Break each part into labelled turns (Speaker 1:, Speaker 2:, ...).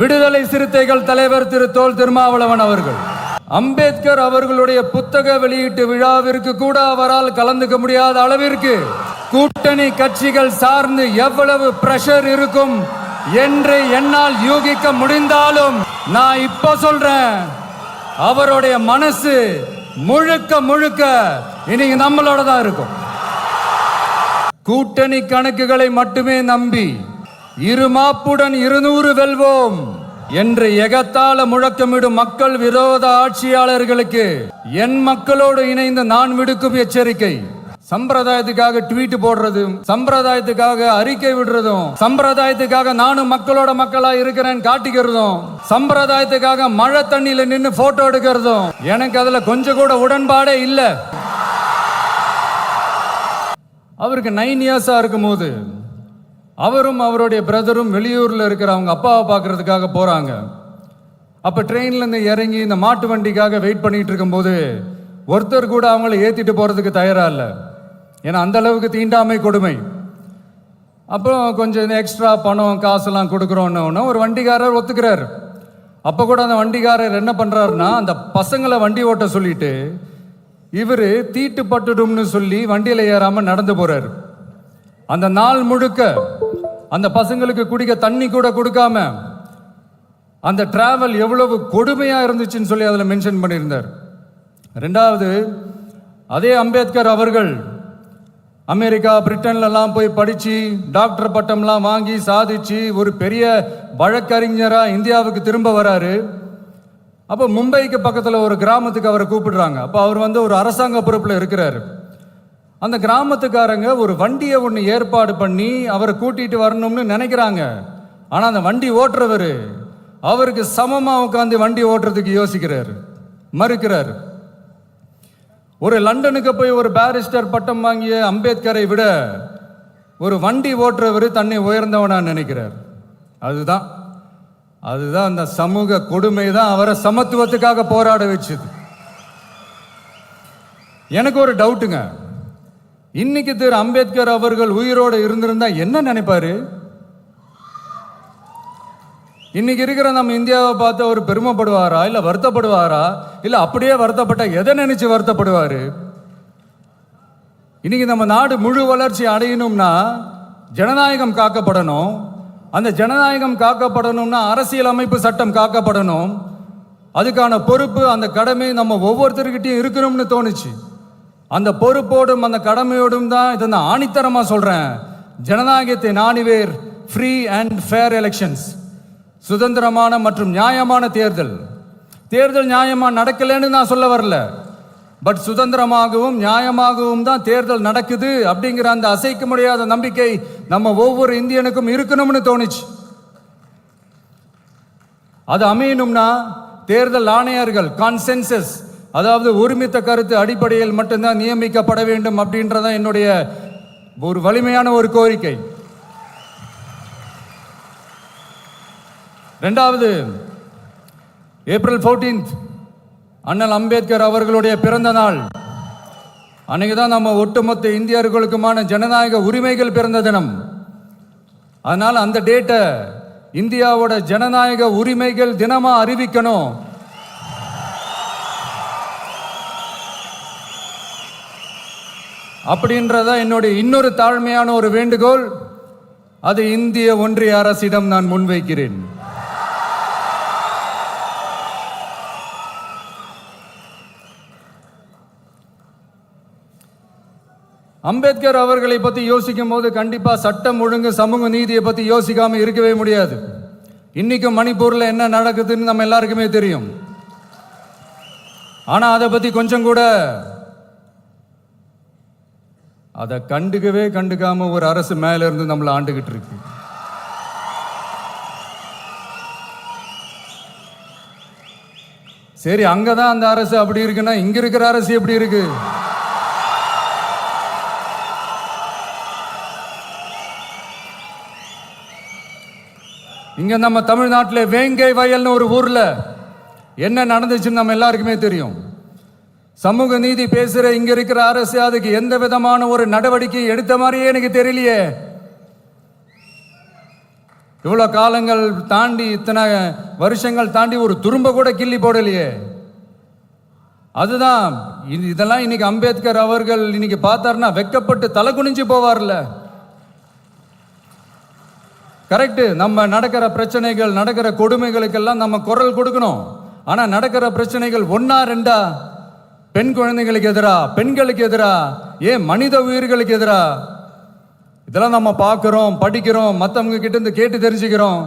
Speaker 1: விடுதலை சிறுத்தைகள் தலைவர் திரு தோல் திருமாவளவன் அவர்கள். அம்பேத்கர் அவர்களுடைய புத்தக வெளியீட்டு விழாவிற்கு கூட அவரால் கலந்துக்க முடியாத அளவிற்கு கூட்டணி கட்சிகள் சார்ந்து எவ்வளவு பிரஷர் இருக்கும் என்று என்னால் யூகிக்க முடிந்தாலும் நான் இப்ப சொல்றேன். அவருடைய மனசு முழுக்க முழுக்க இன்னைக்கு நம்மளோட தான் இருக்கும். கூட்டணி கணக்குகளை மட்டுமே நம்பி இருமாப்புடன் இருநூறு வெல்வோம் என்று எகத்தால முழக்கமிடும் மக்கள் விரோத ஆட்சியாளர்களுக்கு என் மக்களோடு இணைந்து நான் விடுக்கும் எச்சரிக்கை. சம்பிரதாயத்துக்காக ட்வீட் போடுறதும் சம்பிரதாயத்துக்காக அறிக்கை விடுறதும் சம்பிரதாயத்துக்காக நானும் மக்களோட மக்களா இருக்கிறேன்னு காட்டிக்கிறதும் சம்பிரதாயத்துக்காக மழை தண்ணியில நின்னு போட்டோ எடுக்கிறதும் எனக்கு அதுல கொஞ்சம் கூட உடன்பாடே இல்லை. அவருக்கு நைன் இயர்ஸாக இருக்கும்போது அவரும் அவருடைய பிரதரும் வெளியூரில் இருக்கிற அவங்க அப்பாவை பார்க்கறதுக்காக போகிறாங்க அப்போ ட்ரெயின்லேருந்து இறங்கி இந்த மாட்டு வண்டிக்காக வெயிட் பண்ணிகிட்டு இருக்கும்போது ஒருத்தர் கூட அவங்கள ஏற்றிட்டு போகிறதுக்கு தயாராக இல்லை. ஏன்னா அந்த அளவுக்கு தீண்டாமை கொடுமை. அப்புறம் கொஞ்சம் எக்ஸ்ட்ரா பணம் காசெல்லாம் கொடுக்குறோன்னு ஒரு வண்டிக்காரர் ஒத்துக்கிறார். அப்போ கூட அந்த வண்டிக்காரர் என்ன பண்ணுறாருன்னா அந்த பசங்களை வண்டி ஓட்ட சொல்லிட்டு இவர் தீட்டு பட்டுடும்னு சொல்லி வண்டியில் ஏறாமல் நடந்து போகிறார் அந்த நாள் முழுக்க அந்த பசங்களுக்கு குடிக்க தண்ணி கூட கொடுக்காம அந்த டிராவல் எவ்வளவு கொடுமையாக இருந்துச்சுன்னு சொல்லி அதில் மென்ஷன் பண்ணியிருந்தார். ரெண்டாவது அதே அம்பேத்கர் அவர்கள் அமெரிக்கா பிரிட்டன்லலாம் போய் படித்து டாக்டர் பட்டம்லாம் வாங்கி சாதிச்சு ஒரு பெரிய வழக்கறிஞராக இந்தியாவுக்கு திரும்ப வராரு. அப்போ மும்பைக்கு பக்கத்தில் ஒரு கிராமத்துக்கு அவரை கூப்பிடுறாங்க. அப்போ அவர் வந்து ஒரு அரசாங்க பொறுப்பில் இருக்கிறாரு. அந்த கிராமத்துக்காரங்க ஒரு வண்டியை ஒன்று ஏற்பாடு பண்ணி அவரை கூட்டிகிட்டு வரணும்னு நினைக்கிறாங்க. ஆனால் அந்த வண்டி ஓட்டுறவர் அவருக்கு சமமாக உட்காந்து வண்டி ஓட்டுறதுக்கு யோசிக்கிறார். மறுக்கிறாரு. ஒரு லண்டனுக்கு போய் ஒரு பாரிஸ்டர் பட்டம் வாங்கிய அம்பேத்கரை விட ஒரு வண்டி ஓட்டுறவர் தன்னை உயர்ந்தவனாக நினைக்கிறார். அதுதான் அதுதான் அந்த சமூக கொடுமை தான் அவரை சமத்துவத்துக்காக போராட வச்சுது. எனக்கு ஒரு டவுட்டுங்க இன்னைக்கு திரு அம்பேத்கர் அவர்கள் உயிரோடு இருந்திருந்தா என்ன நினைப்பாரு? இன்னைக்கு இருக்கிற நம்ம இந்தியாவை பார்த்து அவர் பெருமைப்படுவாரா இல்லை வருத்தப்படுவாரா? இல்லை அப்படியே வருத்தப்பட்ட எதை நினைச்சு வருத்தப்படுவார்? இன்னைக்கு நம்ம நாடு முழு வளர்ச்சி அடையணும்னா ஜனநாயகம் காக்கப்படணும். அந்த ஜனநாயகம் காக்கப்படணும்னா அரசியல் அமைப்பு சட்டம் காக்கப்படணும். அதுக்கான பொறுப்பு அந்த கடமை நம்ம ஒவ்வொருத்தருக்கிட்டையும் இருக்கணும்னு தோணுச்சு. அந்த பொறுப்போடும் அந்த கடமையோடும் தான் இதை நான் ஆணித்தரமாக சொல்கிறேன் ஜனநாயகத்தை நாணிவேர் ஃப்ரீ அண்ட் ஃபேர் எலெக்ஷன்ஸ் சுதந்திரமான மற்றும் நியாயமான தேர்தல். தேர்தல் நியாயமாக நடக்கலைன்னு நான் சொல்ல வரல. பட் சுதந்திரமாகவும் நியாயமாகவும் தான் தேர்தல் நடக்குது அப்படிங்கிற அந்த அசைக்க முடியாத நம்பிக்கை நம்ம ஒவ்வொரு இந்தியனுக்கும் இருக்கணும்னு தோணுச்சு. அது அமையணும்னா தேர்தல் ஆணையர்கள் கான்சென்சஸ் அதாவது ஒருமித்த கருத்து அடிப்படையில் மட்டும்தான் நியமிக்கப்பட வேண்டும் அப்படின்றதான் என்னுடைய ஒரு வலிமையான ஒரு கோரிக்கை. ரெண்டாவது ஏப்ரல் 14th அண்ணல் அம்பேத்கர் அவர்களுடைய பிறந்த நாள். அன்னைக்கு தான் நம்ம ஒட்டுமொத்த இந்தியர்களுக்குமான ஜனநாயக உரிமைகள் பிறந்த தினம். அதனால் அந்த டேட்டை இந்தியாவோட ஜனநாயக உரிமைகள் தினமாக அறிவிக்கணும். அப்படின்றத என்னுடைய இன்னொரு தாழ்மையான ஒரு வேண்டுகோள். அது இந்திய ஒன்றிய அரசிடம் நான் முன்வைக்கிறேன். அம்பேத்கர் அவர்களை பற்றி யோசிக்கும் போது கண்டிப்பா சட்டம் ஒழுங்கு சமூக நீதியை பற்றி யோசிக்காம இருக்கவே முடியாது. இன்னைக்கும் மணிப்பூர்ல என்ன நடக்குதுன்னு நம்ம எல்லாருக்குமே தெரியும். ஆனா அதை பத்தி கொஞ்சம் கூட அதை கண்டுக்கவே கண்டுக்காம ஒரு அரசு மேல இருந்து நம்மளை ஆண்டுகிட்டு இருக்கு. சரி அங்கதான் அந்த அரசு அப்படி இருக்குன்னா இங்க இருக்கிற அரசு எப்படி இருக்கு? இங்க நம்ம தமிழ்நாட்டில் வேங்கை வயல்னு ஒரு ஊர்ல என்ன நடந்துச்சுன்னு நம்ம எல்லாருக்குமே தெரியும். சமூக நீதி பேசுற இங்க இருக்கிற அரசு அதுக்கு எந்த விதமான ஒரு நடவடிக்கை எடுத்த மாதிரியே எனக்கு தெரியலையே. இவ்வளோ காலங்கள் தாண்டி இத்தனை வருஷங்கள் தாண்டி ஒரு துரும்ப கூட கிள்ளி போடலையே. அதுதான் இது- இதெல்லாம் இன்னைக்கு அம்பேத்கர் அவர்கள் இன்னைக்கு பார்த்தாருன்னா வெக்கப்பட்டு தலை குனிஞ்சு போவார்ல. கரெக்டு நம்ம நடக்கிற பிரச்சனைகள் நடக்கிற கொடுமைகளுக்கெல்லாம் நம்ம குரல் கொடுக்கணும். ஆனா நடக்கிற பிரச்சனைகள் ஒன்னா ரெண்டா? பெண் குழந்தைகளுக்கு எதிரா? பெண்களுக்கு எதிரா? ஏன் மனித உயிர்களுக்கு எதிரா? இதெல்லாம் நம்ம பார்க்குறோம் படிக்கிறோம் மற்றவங்க கிட்ட இருந்து கேட்டு தெரிஞ்சுக்கிறோம்.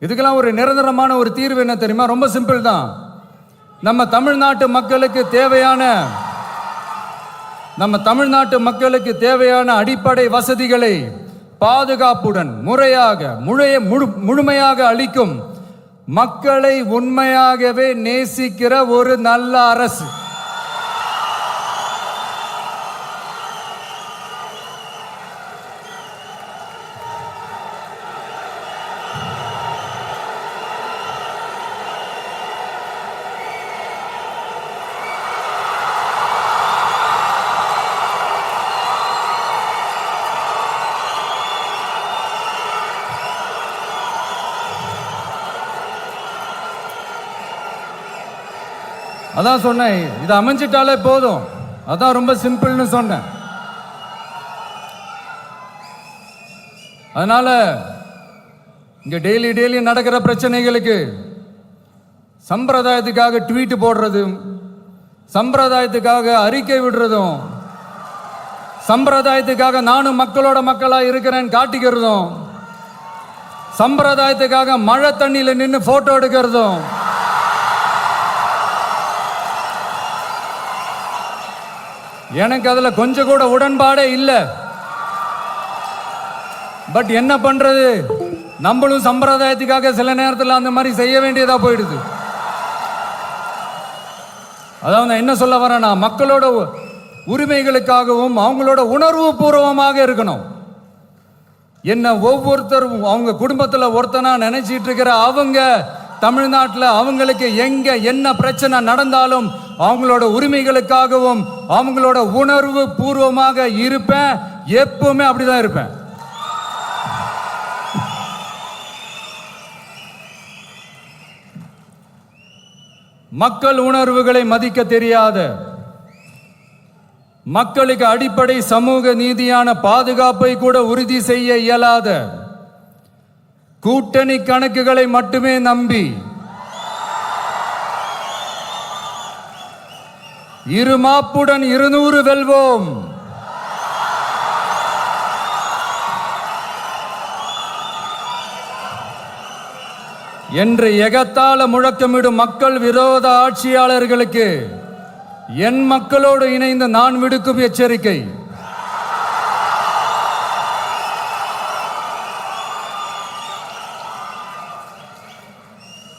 Speaker 1: இதுக்கெல்லாம் ஒரு நிரந்தரமான ஒரு தீர்வு என்ன தெரியுமா? ரொம்ப சிம்பிள் தான். நம்ம தமிழ்நாட்டு மக்களுக்கு தேவையான நம்ம தமிழ்நாட்டு மக்களுக்கு தேவையான அடிப்படை வசதிகளை பாதுகாப்புடன் முறையாக முழைய முழு முழுமையாக அளிக்கும் மக்களை உண்மையாகவே நேசிக்கிற ஒரு நல்ல அரசு. அதான் சொன்னேன் இது அமைஞ்சிட்டாலே போதும். அதான் ரொம்ப சிம்பிள்னு சொன்னேன். அதனால இங்க டெய்லி டெய்லி நடக்கிற பிரச்சனைகளுக்கு சம்பிரதாயத்துக்காக ட்வீட் போடுறதும் சம்பிரதாயத்துக்காக அறிக்கை விடுறதும் சம்பிரதாயத்துக்காக நானும் மக்களோட மக்களாக இருக்கிறேன்னு காட்டிக்கிறதும் சம்பிரதாயத்துக்காக மழை தண்ணியில் நின்று போட்டோ எடுக்கிறதும் எனக்கு அதில் கொஞ்சம் கூட உடன்பாடே இல்லை. பட் என்ன பண்ணுறது நம்மளும் சம்பிரதாயத்துக்காக சில நேரத்தில் அந்த மாதிரி செய்ய வேண்டியதாக போயிடுது. அதாவது நான் என்ன சொல்ல வரேன்னா மக்களோட உரிமைகளுக்காகவும் அவங்களோட உணர்வு பூர்வமாக இருக்கணும். என்ன ஒவ்வொருத்தரும் அவங்க குடும்பத்தில் ஒருத்தனா நினைச்சிட்டு இருக்கிற அவங்க தமிழ்நாட்டில் அவங்களுக்கு எங்க என்ன பிரச்சனை நடந்தாலும் அவங்களோட உரிமைகளுக்காகவும் அவங்களோட உணர்வு பூர்வமாக இருப்பேன். எப்பவுமே அப்படிதான் இருப்பேன். மக்கள் உணர்வுகளை மதிக்க தெரியாத மக்களுக்கு அடிப்படை சமூக நீதியான பாதுகாப்பை கூட உறுதி செய்ய இயலாத கூட்டணி கணக்குகளை மட்டுமே நம்பி இருமாப்புடன் இருநூறு வெல்வோம். என்று எகத்தால முழக்கமிடும் மக்கள் விரோத ஆட்சியாளர்களுக்கு என் மக்களோடு இணைந்து நான் விடுக்கும் எச்சரிக்கை.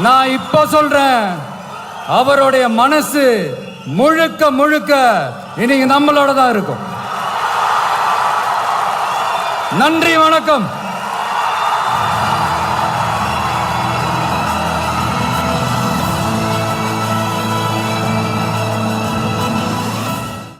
Speaker 1: நான் இப்ப சொல்றேன். அவருடைய மனசு முழுக்க முழுக்க இன்னைக்கு நம்மளோட தான் இருக்கும். நன்றி வணக்கம்.